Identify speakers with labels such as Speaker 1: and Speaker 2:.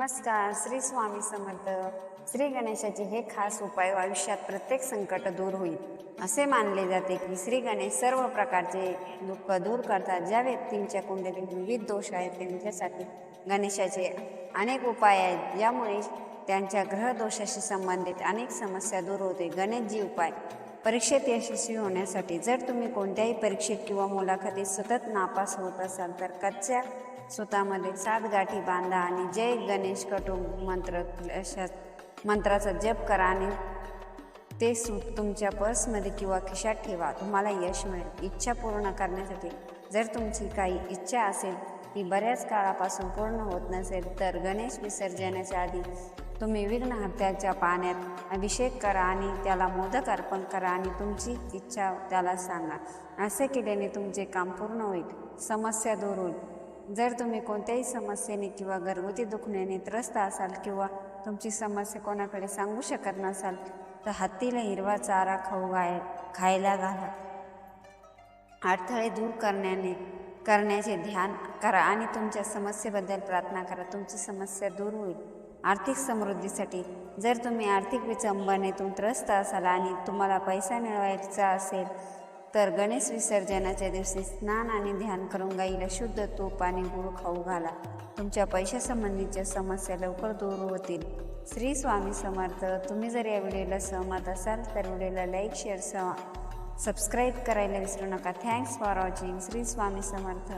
Speaker 1: नमस्कार श्री स्वामी समर्थ. श्री गणेशाचे हे खास उपाय आयुष्यात प्रत्येक संकट दूर होईल. असे मानले जाते की श्री गणेश सर्व प्रकारचे दुःख दूर करतात. ज्या व्यक्तींच्या कुंडलीत विविध दोष आहेत त्यांच्यासाठी गणेशाचे अनेक उपाय आहेत. ज्यामुळे त्यांच्या ग्रहदोषाशी संबंधित अनेक समस्या दूर होते. गणेशजी उपाय. परीक्षेत यशस्वी होण्यासाठी जर तुम्ही कोणत्याही परीक्षेत किंवा मुलाखतीत सतत नापास होत असाल तर कच्च्या सुतामध्ये सात गाठी बांधा आणि जय गणेश कटू मंत्र अशा मंत्राचा जप करा आणि ते सूत तुमच्या पर्समध्ये किंवा खिशात ठेवा. तुम्हाला यश मिळेल. इच्छा पूर्ण करण्यासाठी जर तुमची काही इच्छा असेल ती बऱ्याच काळापासून पूर्ण होत नसेल तर गणेश विसर्जनाच्या आधी तुम्ही विघ्नहत्याच्या पाण्यात अभिषेक करा आणि त्याला मोदक अर्पण करा आणि तुमची इच्छा त्याला सांगा. असे केल्याने तुमचे काम पूर्ण होईल. समस्या दूर होईल. जर तुम्ही कोणत्याही समस्येने किंवा घरगुती दुखण्याने त्रस्त असाल किंवा तुमची समस्या कोणाकडे सांगू शकत नसाल तर हत्तीला हिरवा चारा खाऊ गाय खायला घाला. अडथळे दूर करण्याने करण्याचे ध्यान करा आणि तुमच्या समस्येबद्दल प्रार्थना करा. तुमची समस्या दूर होईल. आर्थिक समृद्धीसाठी जर तुम्ही आर्थिक विचंबनेतून त्रस्त असाल आणि तुम्हाला पैसा मिळवायचा असेल तर गणेश विसर्जनाच्या दिवशी स्नान आणि ध्यान करून गाईला शुद्ध तूप आणि गुळ खाऊ घाला. तुमच्या पैशासंबंधीच्या समस्या लवकर दूर होतील. श्री स्वामी समर्थ तुम्ही जर या व्हिडिओला सहमत असाल तर व्हिडिओला लाईक शेअर सह सबस्क्राईब करायला विसरू नका. Thanks for watching Shri Swami Samarth.